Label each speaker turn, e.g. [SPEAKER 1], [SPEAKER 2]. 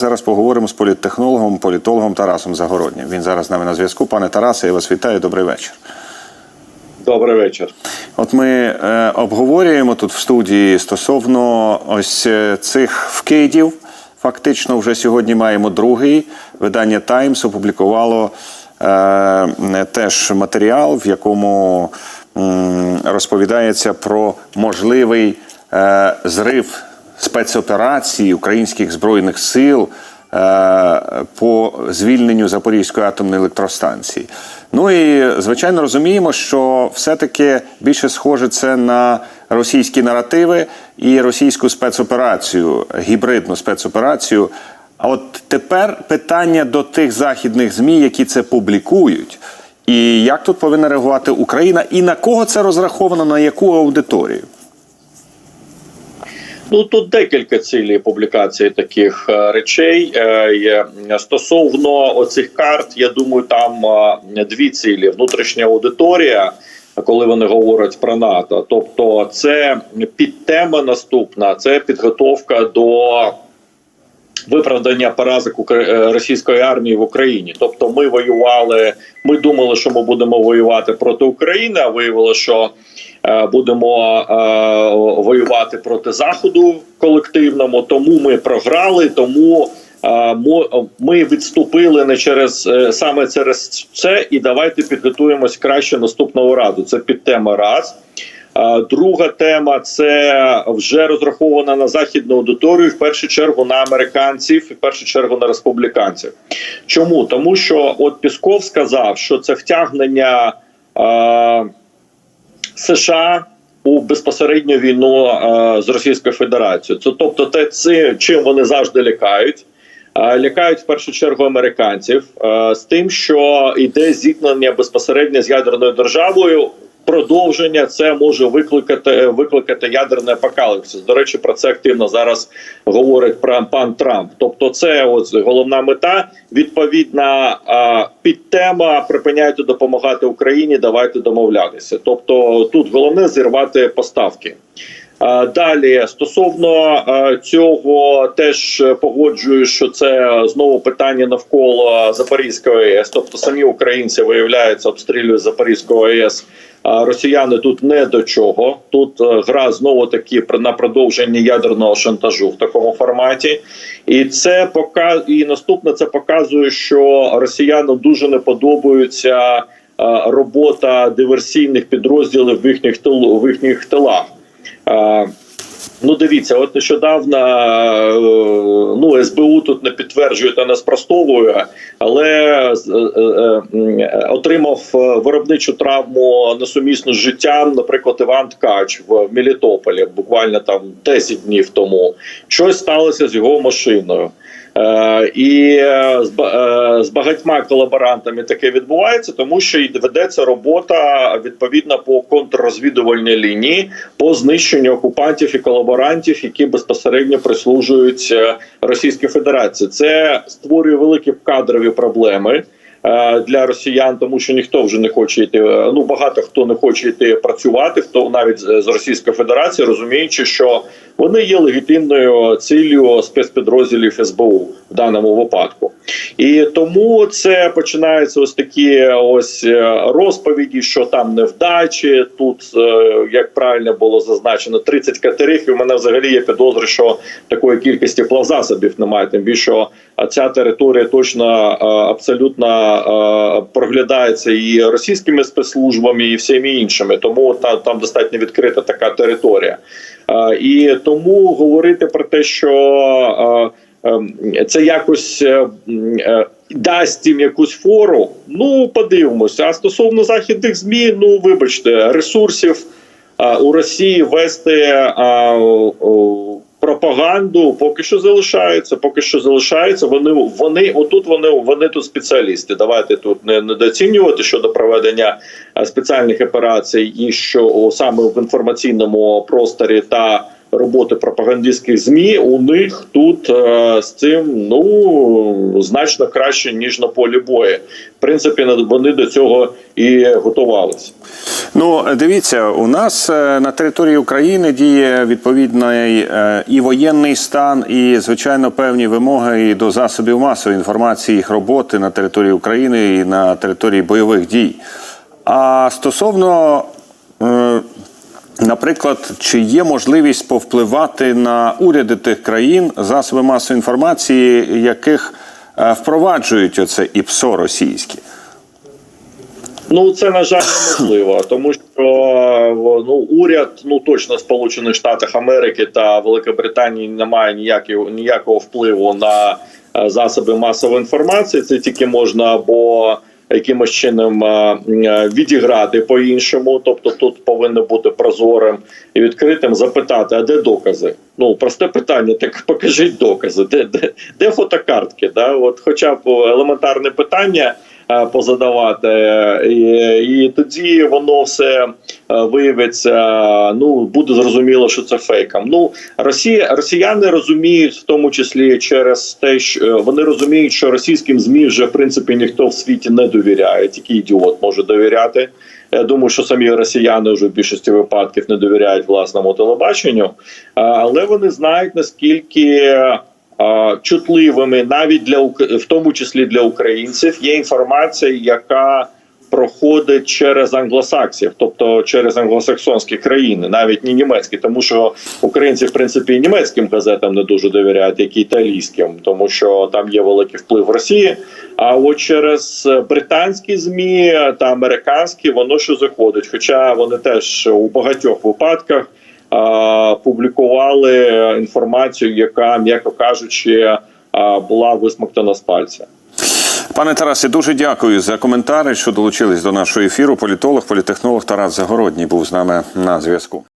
[SPEAKER 1] Зараз поговоримо з політтехнологом, політологом Тарасом Загороднім. Він зараз з нами на зв'язку. Пане Тарасе, я вас вітаю. Добрий вечір.
[SPEAKER 2] Добрий вечір.
[SPEAKER 1] От ми е, обговорюємо тут в студії стосовно ось е, цих вкидів. Фактично, вже сьогодні маємо другий. Видання Таймс опублікувало е, теж матеріал, в якому м, розповідається про можливий е, зрив спецоперації українських збройних сил е, по звільненню Запорізької атомної електростанції. Ну і звичайно розуміємо, що все-таки більше схоже це на російські наративи і російську спецоперацію, гібридну спецоперацію. А от тепер питання до тих західних змі, які це публікують, і як тут повинна реагувати Україна, і на кого це розраховано, на яку аудиторію?
[SPEAKER 2] Ну тут декілька цілей публікації таких е, речей. Е. Стосовно оцих карт, я думаю, там е, дві цілі: внутрішня аудиторія, коли вони говорять про НАТО. Тобто, це підтема наступна, це підготовка до. Виправдання поразок російської армії в Україні, тобто ми воювали. Ми думали, що ми будемо воювати проти України. А виявилося, що будемо е, воювати проти заходу колективному. Тому ми програли. Тому е, ми відступили не через е, саме через це. І давайте підготуємось краще наступного разу. Це підтема раз. Друга тема це вже розрахована на західну аудиторію, в першу чергу на американців, і в першу чергу на республіканців. Чому? Тому що от Пісков сказав, що це втягнення е, США у безпосередню війну е, з Російською Федерацією. Це тобто, те, це, чим вони завжди лякають. Е, Лякають в першу чергу американців е, з тим, що йде зіткнення безпосередньо з ядерною державою. Продовження це може викликати викликати ядерне апокаліпсис. До речі, про це активно зараз говорить про пан Трамп. Тобто, це от головна мета. Відповідна підтема припиняйте допомагати Україні. Давайте домовлятися. Тобто, тут головне зірвати поставки. А, Далі стосовно цього, теж погоджую, що це знову питання навколо Запорізької АЕС. Тобто самі українці виявляються, обстрілюють Запорізького АЕС. А росіяни тут не до чого. Тут е, гра знову таки на продовження ядерного шантажу в такому форматі, і це пока і наступне це показує, що росіянам дуже не подобається е, робота диверсійних підрозділів в їхніх тил в їхніх тилах. Ну, дивіться, от нещодавно е, ну СБУ тут не підтверджує та не спростовує, але е, е, отримав виробничу травму несумісну з життям, наприклад, Іван Ткач в Мелітополі, буквально там 10 днів тому. Щось сталося з його машиною. Е, і е, е, з багатьма колаборантами таке відбувається, тому що і ведеться робота відповідно по контррозвідувальній лінії по знищенню окупантів і колаборантів, які безпосередньо прислужують Російській Федерації. Це створює великі кадрові проблеми. Е, Для росіян, тому що ніхто вже не хоче йти. е, Ну багато хто не хоче йти працювати, хто навіть з Російської Федерації, розуміючи, що вони є легітимною ціллю спецпідрозділів СБУ в даному випадку, і тому це починаються ось такі ось е, розповіді, що там невдачі. Тут е, як правильно було зазначено, 30 катерів. І в мене взагалі є підозри, що такої кількості плавзасобів немає. Тим більше ця територія точно е, абсолютно проглядається і російськими спецслужбами, і всіми іншими. Тому та там достатньо відкрита така територія. І тому говорити про те, що це якось е, е, дасть їм якусь фору. Ну подивимося. А стосовно західних змі, ну вибачте, ресурсів е, у Росії вести пропаганду поки що залишаються. Поки що залишаються. Вони вони отут вони вони тут спеціалісти. Давайте тут не недооцінювати щодо проведення спеціальних операцій, і що саме в інформаційному просторі та роботи пропагандистських змі. У них тут е, з цим ну значно краще ніж на полі бою. В принципі, вони до цього і готувалися.
[SPEAKER 1] Ну, дивіться, у нас е, на території України діє відповідний е, і воєнний стан, і звичайно певні вимоги і до засобів масової інформації їх роботи на території України і на території бойових дій. А стосовно, е, наприклад, чи є можливість повпливати на уряди тих країн, засоби масової інформації, яких е, впроваджують оце ІПСО російське?
[SPEAKER 2] Ну це на жаль неможливо, тому що ну уряд, ну точно Сполучених Штатів Америки та Великобританії не має ніякого ніякого впливу на е, засоби масової інформації. Це тільки можна або якимось чином е, е, відіграти по-іншому. Тобто тут повинно бути прозорим і відкритим запитати, а де докази? Ну просте питання, так покажіть докази, де де, де фотокартки? Да? От, хоча б елементарне питання позадавати, е, і, і тоді воно все е, виявиться. Ну буде зрозуміло, що це фейком. Ну Росія, росіяни розуміють, в тому числі через те, що е, вони розуміють, що російським змі вже в принципі ніхто в світі не довіряє. Тільки ідіот може довіряти. Я думаю, що самі росіяни вже в більшості випадків не довіряють власному телебаченню, але вони знають наскільки чутливими навіть для в тому числі для українців є інформація, яка проходить через англосаксів, тобто через англосаксонські країни, навіть не німецькі, тому що українці, в принципі, і німецьким газетам не дуже довіряють, як і італійським, тому що там є великий вплив Росії. А от через британські змі та американські воно що заходить. Хоча вони теж у багатьох випадках публікували інформацію, яка, м'яко кажучи, була висмоктана з пальця.
[SPEAKER 1] Пане Тарасе, дуже дякую за коментари, що долучились до нашого ефіру. Політолог, політехнолог Тарас Загородній був з нами на зв'язку.